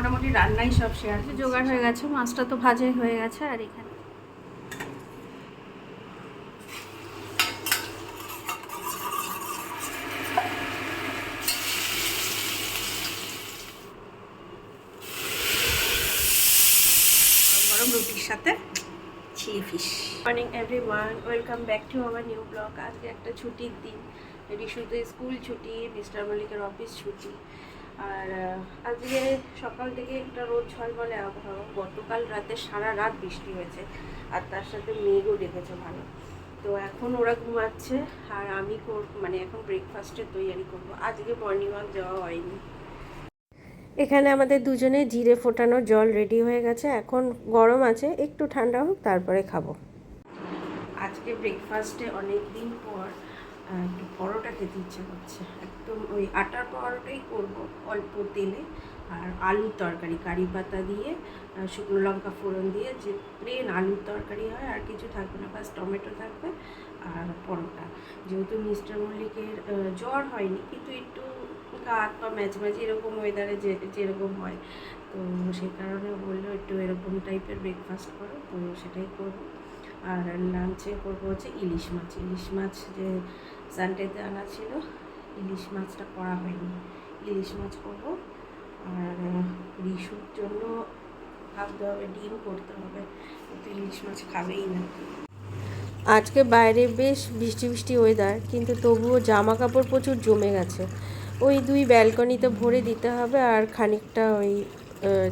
মোটামুটি রান্নাই সব শেয়ার জোগাড় হয়ে গেছে মাছটা তো ভাজাই হয়ে গেছে আর এখানে। গরম রুটির সাথে chilli fish. Morning everyone welcome back to our new blog আজকে একটা ছুটির দিন। ঋষুতে স্কুল ছুটি মিস্টার মল্লিকের অফিস ছুটি। আর আজকে সকাল থেকে একটা রোদ ঝলমলে আবহাওয়া গতকাল রাতে সারা রাত বৃষ্টি হয়েছে, আর তার সাথে মেঘও ডেকেছে ভালো। তো এখন ওরা ঘুমাচ্ছে, আর আমি মানে এখন ব্রেকফাস্টের তৈরি করব। আজকে মর্নিং ওয়াক যাওয়া হয়নি। এখানে আমাদের দুজনে জিরে ফোটানোর জল রেডি হয়ে গেছে, এখন গরম আছে, একটু ঠান্ডা হোক, তারপরে খাব। আজকে ব্রেকফাস্টে অনেক দিন পর একটু পরোটা খেতে ইচ্ছে করছে। একদম ওই আটার পরোটাই করব অল্প তেলে আর আলুর তরকারি, কারি পাতা দিয়ে শুকনো লঙ্কা ফোড়ন দিয়ে যে প্লেন আলুর তরকারি হয় আর কিছু থাকবে না, বাস টমেটো থাকবে আর পরোটা। যেহেতু মিস্টার মল্লিকের জ্বর হয়নি, কিন্তু একটু হাত পা ম্যাচ ম্যাচ এরকম ওয়েদারে যে, যেরকম হয়, তো সেই কারণে বলল, একটু এরকম টাইপের ব্রেকফাস্ট করো। তো সেটাই করব। আর লাঞ্চে করব হচ্ছে ইলিশ মাছ। ইলিশ মাছ যে সানডেতে আনা ছিল। ইলিশ মাছটা করা হয়নি। ইলিশ মাছ করব। আর রিসুর জন্য ভাবতে হবে, ডিম করতে হবে। কিন্তু ইলিশ মাছ খাবেই না। আজকে বাইরে বেশ বৃষ্টি বৃষ্টি ওয়েদার কিন্তু তবুও জামা কাপড় প্রচুর জমে গেছে। ওই দুই ব্যালকনিতে ভরে দিতে হবে আর খানিকটা ওই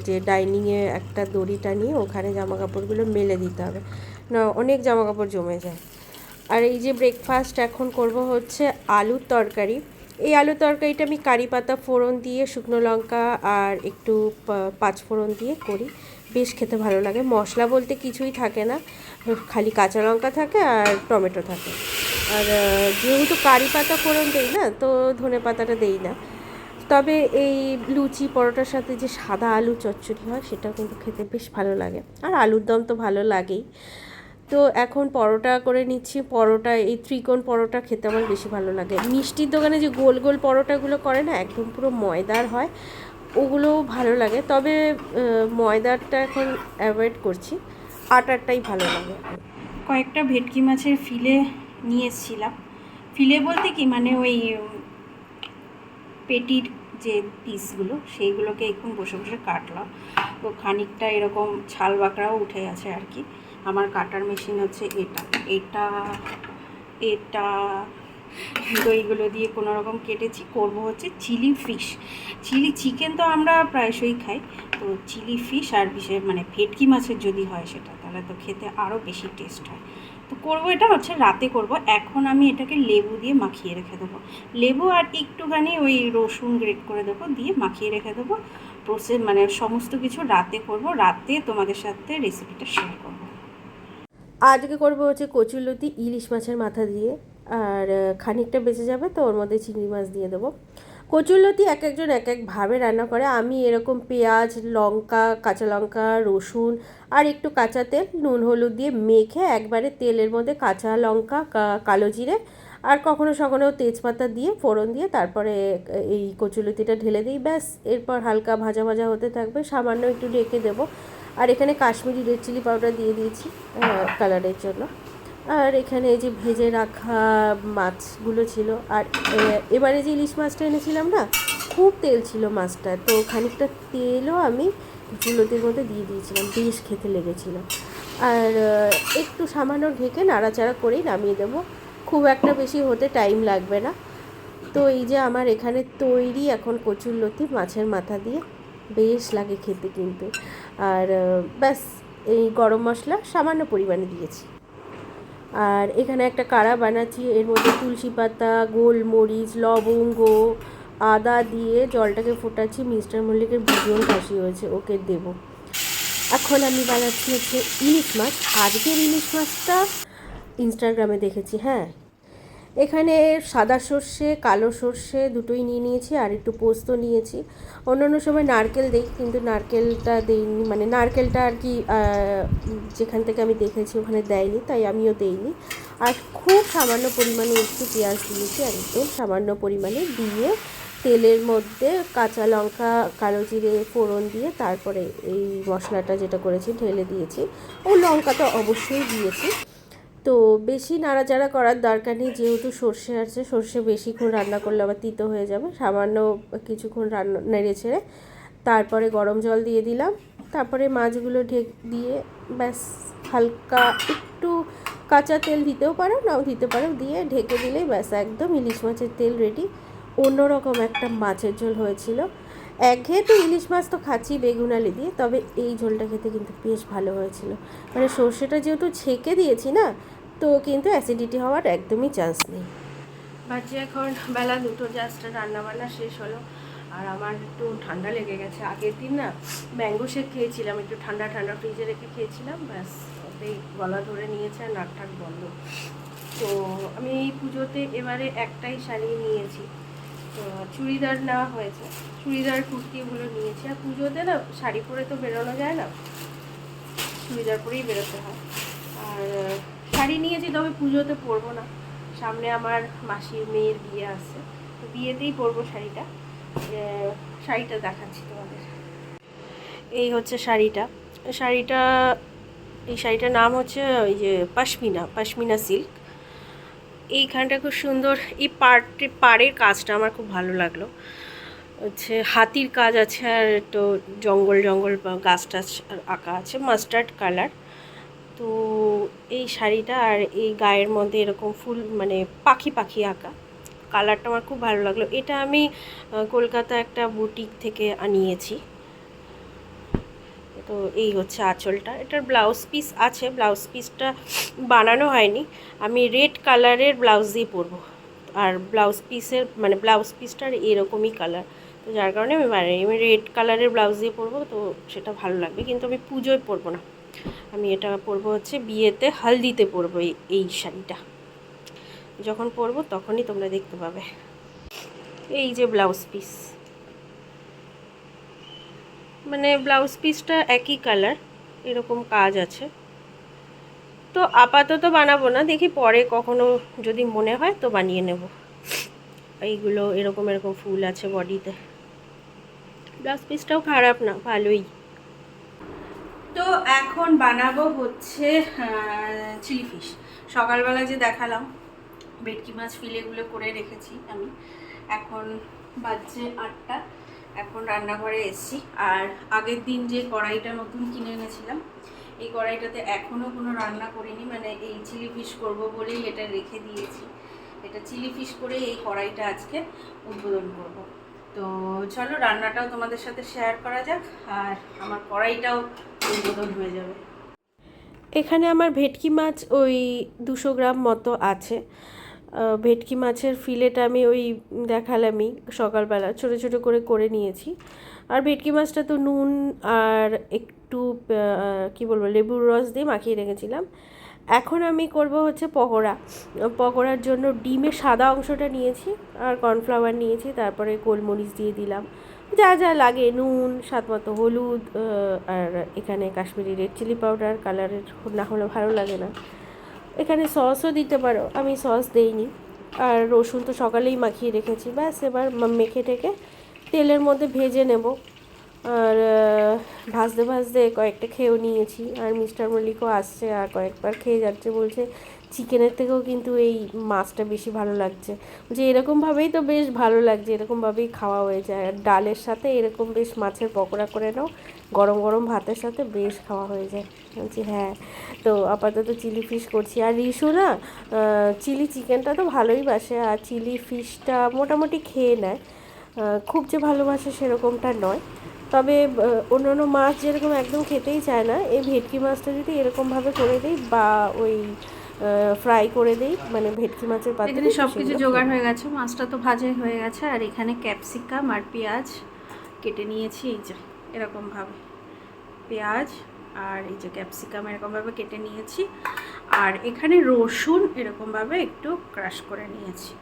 যে ডাইনিংয়ে একটা দড়ি টানিয়ে ওখানে জামা কাপড়গুলো মেলে দিতে হবে। না, অনেক জামা কাপড় জমে যায়। আর এই যে ব্রেকফাস্ট এখন করব হচ্ছে আলুর তরকারি। এই আলুর তরকারিটা আমি কারি পাতা ফোড়ন দিয়ে, শুকনো লঙ্কা আর একটু পাঁচ ফোড়ন দিয়ে করি। বেশ খেতে ভালো লাগে। মশলা বলতে কিছুই থাকে না। খালি কাঁচা লঙ্কা থাকে আর টমেটো থাকে। আর যেহেতু কারি পাতা ফোড়ন দেই না, তো ধনে পাতাটা দেই না। তবে এই লুচি পরোটার সাথে যে সাদা আলু চচ্চড়ি হয় সেটা কিন্তু খেতে বেশ ভালো লাগে। আর আলুর দম তো ভালো লাগেই। তো এখন পরোটা করে নিচ্ছি। পরোটা, এই ত্রিকোণ পরোটা খেতে আমার বেশি ভালো লাগে। মিষ্টির দোকানে যে গোল গোল পরোটাগুলো করে না, একদম পুরো ময়দার হয়, ওগুলোও ভালো লাগে। তবে ময়দারটা এখন অ্যাভয়েড করছি। আটারটাই ভালো লাগে। কয়েকটা ভেটকি মাছের ফিলে নিয়ে এসেছিলাম। ফিলে বলতে কি মানে ওই পেটির যে পিসগুলো সেইগুলোকে এখন বসে বসে কাটলাম। তো খানিকটা এরকম ছাল বাঁকড়াও উঠে গেছে আর কি। আমার কাটার মেশিন হচ্ছে এটা। এটা এটা, তো এইগুলো দিয়ে কোনো রকম কেটেছি, করব হচ্ছে চিলি ফিশ। চিলি চিকেন তো আমরা প্রায়শই খাই, তো চিলি ফিশ আর বিশেষ মানে ভেটকি মাছের যদি হয় সেটা, তাহলে তো খেতে আরও বেশি টেস্ট হয়। তো করব এটা হচ্ছে রাতে করব, এখন আমি এটাকে লেবু দিয়ে মাখিয়ে রেখে দেবো। লেবু আর একটুখানি ওই রসুন গ্রেট করে দেবো, দিয়ে মাখিয়ে রেখে দেবো। প্রসেস মানে সমস্ত কিছু রাতে করব, রাতে তোমাদের সাথে রেসিপিটা শেয়ার করব। আজকে করব হচ্ছে কচুলতি ইলিশ মাছের মাথা দিয়ে। আর খানিকটা বেঁচে যাবে তো ওর মধ্যে চিংড়ি মাছ দিয়ে দেবো। কচুলতি এক একজন এক একভাবে রান্না করে। আমি এরকম পেঁয়াজ, লঙ্কা, কাঁচা লঙ্কা, রসুন আর একটু কাঁচা তেল, নুন, হলুদ দিয়ে মেখে একবারে তেলের মধ্যে কাঁচা লঙ্কা কালো জিরে আর কখনো সখনো তেজপাতা দিয়ে ফোড়ন দিয়ে তারপরে এই কচুলতিটা ঢেলে দিই। ব্যাস, এরপর হালকা ভাজা ভাজা হতে থাকবে। সামান্য একটু ঢেকে দেবো। আর এখানে কাশ্মীরি রেড চিলি পাউডার দিয়ে দিয়েছি কালারের জন্য। আর এখানে যে ভেজে রাখা মাছগুলো ছিল, আর এবারে যে ইলিশ মাছটা এনেছিলাম না, খুব তেল ছিল মাছটা, তো খানিকটা তেলও আমি চুলোতির মধ্যে দিয়ে দিয়েছিলাম, বেশ খেতে লেগেছিল। আর একটু সামান্য ঢেকে নাড়াচাড়া করেই নামিয়ে দেবো, খুব একটা বেশি হতে টাইম লাগবে না। তো এই যে আমার এখানে তৈরি এখন কচুর লতি মাছের মাথা দিয়ে বেশ লাগে খেতে কিন্তু। আর ব্যাস, এই গরম মশলা সামান্য পরিমাণে দিয়েছি। আর এখানে একটা কাড়া বানাচ্ছি, এর মধ্যে তুলসী পাতা, গোলমরিচ, লবঙ্গ, আদা দিয়ে জলটাকে ফোটাচ্ছি, মিস্টার মল্লিকের ভীষণ কাশি হয়েছে, ওকে দেব। এখন আমি বানাচ্ছি হচ্ছে ইলিশ মাছ, আজকের ইলিশ মাছটা ইনস্টাগ্রামে দেখেছি হ্যাঁ। এখানে সাদা সর্ষে, কালো সর্ষে দুটোই নিয়ে নিয়েছি আর একটু পোস্ত নিয়েছি। অন্যান্য সময় নারকেল দিই, কিন্তু নারকেলটা দেইনি মানে নারকেলটা আর কি যেখান থেকে আমি দেখেছি ওখানে দেয়নি, তাই আমিও দেইনি। আর খুব সামান্য পরিমাণে একটু পেঁয়াজ দিয়েছি একদম সামান্য পরিমাণে দিয়ে তেলের মধ্যে কাঁচা লঙ্কা, কালো জিরে ফোড়ন দিয়ে তারপরে এই মশলাটা যেটা করেছি, ঢেলে দিয়েছি। ও লঙ্কা তো অবশ্যই দিয়েছি। তো বেশি নাড়াচাড়া করার দরকার নেই, যেহেতু সর্ষে আছে, সর্ষে বেশিক্ষণ রান্না করলে আবার তিতো হয়ে যাবে। সামান্য কিছুক্ষণ রান্না, নেড়ে ছেড়ে। তারপরে গরম জল দিয়ে দিলাম। তারপরে মাছগুলো ঢেক দিয়ে ব্যাস, হালকা একটু কাঁচা তেল দিতেও পারো, নাও দিতে পারো। দিয়ে ঢেকে দিলেই ব্যাস, একদম ইলিশ মাছের তেল রেডি অন্যরকম একটা মাছের ঝোল হয়েছিল। একঘেয়ে তো ইলিশ মাছ তো খাচ্ছি বেগুন আলু দিয়ে, তবে এই ঝোলটা খেতে কিন্তু বেশ ভালো হয়েছিল। মানে সর্ষেটা যেহেতু ছেঁকে দিয়েছি না তো কিন্তু অ্যাসিডিটি হওয়ার একদমই চান্স নেই। বাজে এখন, বেলা দুটো জাস্ট রান্না বান্না শেষ হলো। আর আমার একটু ঠান্ডা লেগে গেছে। আগের দিন না ম্যাঙ্গো শেক খেয়েছিলাম, একটু ঠান্ডা ঠান্ডা ফ্রিজে রেখে খেয়েছিলাম, ব্যাস, ওতেই গলা ধরে নিয়েছে আর নাক ঠাক বন্ধ। তো আমি এই পুজোতে এবারে একটাই শাড়ি নিয়েছি। তো চুড়িদার নেওয়া হয়েছে। চুড়িদার কুর্তিগুলো নিয়েছি। আর পুজোতে না, শাড়ি পরে তো বেরোনো যায় না। চুড়িদার পরেই বেরোতে হয়। আর শাড়ি নিয়েছি তবে পুজোতে পরবো না। সামনে আমার মাসির মেয়ের বিয়ে আছে, তো বিয়েতেই পরবো শাড়িটা। শাড়িটা দেখাচ্ছি তোমাদের। এই হচ্ছে শাড়িটা। শাড়িটা, এই শাড়িটার নাম হচ্ছে ওই যে পাশমিনা পাশমিনা সিল্ক। এইখানটা খুব সুন্দর, এই পার্ট পাড়ের কাজটা আমার খুব ভালো লাগল। হচ্ছে হাতির কাজ আছে আর একটু জঙ্গল জঙ্গল গাছ টাছ আঁকা আছে, মাস্টার্ড কালার। তো এই শাড়িটা আর এই গায়ের মধ্যে এরকম ফুল মানে পাখি পাখি আঁকা। কালারটা আমার খুব ভালো লাগল। এটা আমি কলকাতা একটা বুটিক থেকে আনিয়েছি। তো এই হচ্ছে আঁচলটা। এটার ব্লাউজ পিস আছে। ব্লাউজ পিসটা বানানো হয়নি। আমি রেড কালারের ব্লাউজ দিয়ে পরবো। আর ব্লাউজ পিসের মানে ব্লাউজ পিসটার এরকমই কালার তো যার কারণে আমি বানাই আমি রেড কালারের ব্লাউজ দিয়ে পরবো, তো সেটা ভালো লাগবে। কিন্তু আমি পুজোয় পরবো না। আমি এটা পরবো হচ্ছে বিয়েতে, হালদিতে পরবো এই শাড়িটা। যখন পরবো তখনই তোমরা দেখতে পাবে। এই যে ব্লাউজ পিস। মানে ব্লাউজ পিসটা একই কালার, এরকম কাজ আছে। তো আপাতত বানাবো না, দেখি পরে কখনো যদি মনে হয় তো বানিয়ে নেব। এইগুলো এরকম এরকম ফুল আছে বডিতে। ব্লাউজ পিসটাও খারাপ না, ভালোই। তো এখন বানাবো হচ্ছে চিলি ফিশ। সকালবেলা যে দেখালাম, ভেটকি মাছ ফিলেগুলো করে রেখেছি আমি। এখন বাজছে আটটা। এখন রান্নাঘরে এসেছি। আর আগের দিন যে কড়াইটা নতুন কিনে এনেছিলাম, এই কড়াইটাতে এখনও কোনো রান্না করিনি। মানে এই চিলি ফিশ করব বলেই এটা রেখে দিয়েছি। এটা চিলি ফিশ করে এই কড়াইটা আজকে উদ্বোধন করব। তো চলো রান্নাটাও তোমাদের সাথে শেয়ার করা যাক। আর আমার কড়াইটাও এখানে আমার ভেটকি মাছ ওই দুশো গ্রাম মতো আছে। ভেটকি মাছের ফিলেট আমি ওই দেখালামই সকালবেলা, ছোট ছোট করে করে নিয়েছি। আর ভেটকি মাছটা তো নুন আর একটু কি বলব, লেবুর রস দিয়ে মাখিয়ে রেখেছিলাম। এখন আমি করব হচ্ছে পকোড়া। পকোড়ার জন্য ডিমের সাদা অংশটা নিয়েছি আর কর্নফ্লাওয়ার নিয়েছি, তারপরে গোলমরিচ দিয়ে দিলাম। যা যা লাগে, নুন, স্বাদ মতো হলুদ আর এখানে কাশ্মীরি রেড চিলি পাউডার কালারের না হলে ভালো লাগে না। এখানে সসও দিতে পারো, আমি সস দেইনি। আর রসুন তো সকালেই মাখিয়ে রেখেছি, ব্যাস এবার মেখে টেকে তেলের মধ্যে ভেজে নেব। আর ভাজতে ভাজতে কয়েকটা খেয়েও নিয়েছি, আর মিস্টার মল্লিকও আসছে আর কয়েকবার খেয়ে যাচ্ছে, বলছে চিকেনের থেকেও কিন্তু এই মাছটা বেশি ভালো লাগছে। যে এরকমভাবেই তো বেশ ভালো লাগছে এরকমভাবেই খাওয়া হয়ে যায়। আর ডালের সাথে এরকম বেশ মাছের পকোড়া করে নাও গরম গরম ভাতের সাথে বেশ খাওয়া হয়ে যায়। বলছি হ্যাঁ। তো আপাতত চিলি ফিশ করছি। আর রিশু না চিলি চিকেনটা তো ভালোই বাসে আর চিলি ফিশটা মোটামুটি খেয়ে নেয়। খুব যে ভালোবাসে সেরকমটা নয়। তবে আহ, অন্যান্য মাছ যেরকম একদম খেতেই চায় না এই ভেটকি মাছটা যদি এরকমভাবে করে দিই বা ওই ফ্রাই করে দিই মানে ভেটকি মাছের পাতা এখানে সব কিছু জোগাড় হয়ে গেছে মাছটা তো ভাজাই হয়ে গেছে আর এখানে ক্যাপসিকাম আর পেঁয়াজ কেটে নিয়েছি এই যে এরকমভাবে। পেঁয়াজ আর এই যে ক্যাপসিকাম এরকমভাবে কেটে নিয়েছি আর এখানে রসুন এরকমভাবে একটু ক্রাশ করে নিয়েছি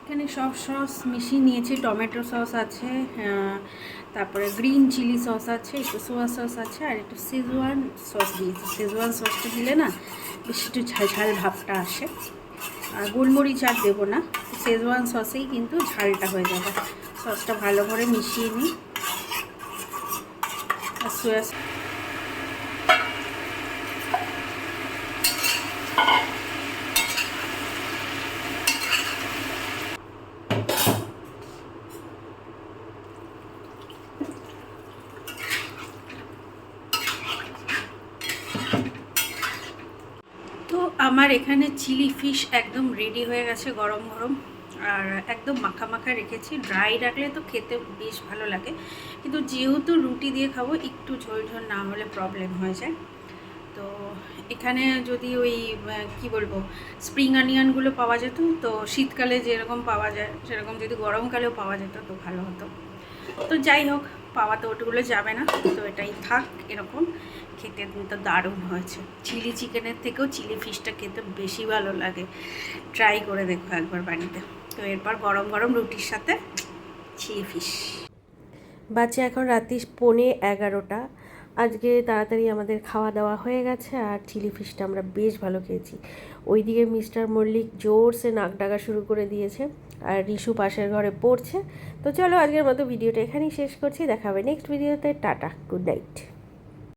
এখানে সব সস মিশিয়ে নিয়েছি। টমেটো সস আছে তারপরে গ্রিন চিলি সস আছে, একটু সোয়া সস আছে, আর একটু সেজওয়ান সস দিয়েছি। সেজওয়ান সসটা দিলে না বেশি একটু ঝাল ঝাল ভাবটা আসে। আর গোলমরিচ আর দেবো না সেজওয়ান সসেই কিন্তু ঝালটা হয়ে যাবে। সসটা ভালো করে মিশিয়ে নিই। আর সোয়া তো আমার এখানে চিলি ফিশ একদম রেডি হয়ে গেছে গরম গরম। আর একদম মাখা মাখা রেখেছি। ড্রাই রাখলে তো খেতে বেশ ভালো লাগে। কিন্তু যেহেতু রুটি দিয়ে খাব, একটু ঝোল ঝোল না হলে প্রবলেম হয়ে যায়। তো এখানে যদি ওই কি বলব স্প্রিং অনিয়নগুলো পাওয়া যেত, তো শীতকালে যেরকম পাওয়া যায়, সেরকম যদি গরমকালেও পাওয়া যেত তো ভালো হতো। তো যাই হোক পাওয়া তো ওটুগুলো যাবে না। তো এটাই থাক, এরকম। খেতে কিন্তু দারুণ হয়েছে। চিলি চিকেনের থেকেও চিলি ফিশটা খেতে বেশি ভালো লাগে। ট্রাই করে দেখো একবার বাড়িতে। তো এরপর গরম গরম রুটির সাথে চিলি ফিশ। বাচ্চা এখন রাত্রি পনে এগারোটা। আজকে তাড়াতাড়ি আমাদের খাওয়া দাওয়া হয়ে গেছে আর চিলি ফিশটা আমরা বেশ ভালো খেয়েছি। ওইদিকে মিস্টার মল্লিক জোরসে নাক ডাকা শুরু করে দিয়েছে আর রিশু পাশের ঘরে পড়ছে। তো চলো আজকের মতো ভিডিওটা এখানেই শেষ করছি। দেখা হবে নেক্সট ভিডিওতে টাটা গুড নাইট